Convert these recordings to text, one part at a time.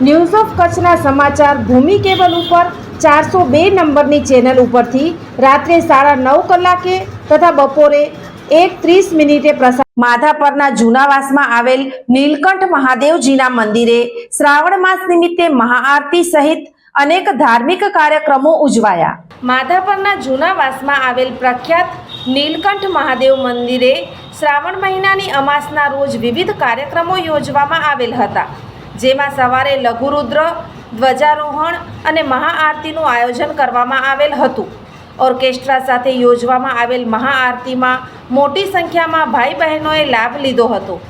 news of કચ્છના સમાચાર ભૂમિ cable ઉપર ચારસો બે નંબરની ચેનલ ઉપરથી રાત્રે સાડા નવ કલાકે તથા બપોરે એક ત્રીસ મિનિટે પ્રસાર માધાપરના જૂનાવાસમાં આવેલ નીલકંઠ મહાદેવજીના મંદિરે શ્રાવણ માસ નિમિત્તે મહાઆરતી સહિત અનેક ધાર્મિક કાર્યક્રમો ઉજવાયા. માધાપરના જૂનાવાસમાં આવેલ પ્રખ્યાત નીલકંઠ મહાદેવ મંદિરે શ્રાવણ મહિનાની અમાસના રોજ વિવિધ કાર્યક્રમો યોજવામાં આવેલ હતા. જેમાં સવારે લઘુરુદ્ર, ધ્વજારોહણ અને મહાઆરતીનું આયોજન કરવામાં આવેલ હતું. ઓર્કેસ્ટ્રા સાથે યોજવામાં આવેલ મહાઆરતીમાં મોટી સંખ્યામાં ભાઈ બહેનોએ લાભ લીધો હતો.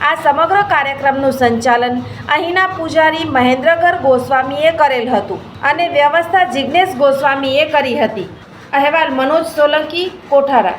આ સમગ્ર કાર્યક્રમનું સંચાલન અહીંના પૂજારી મહેન્દ્રગર ગોસ્વામીએ કરેલ હતું અને વ્યવસ્થા જિજ્ઞેશ ગોસ્વામીએ કરી હતી. અહેવાલ મનોજ સોલંકી, કોઠારા.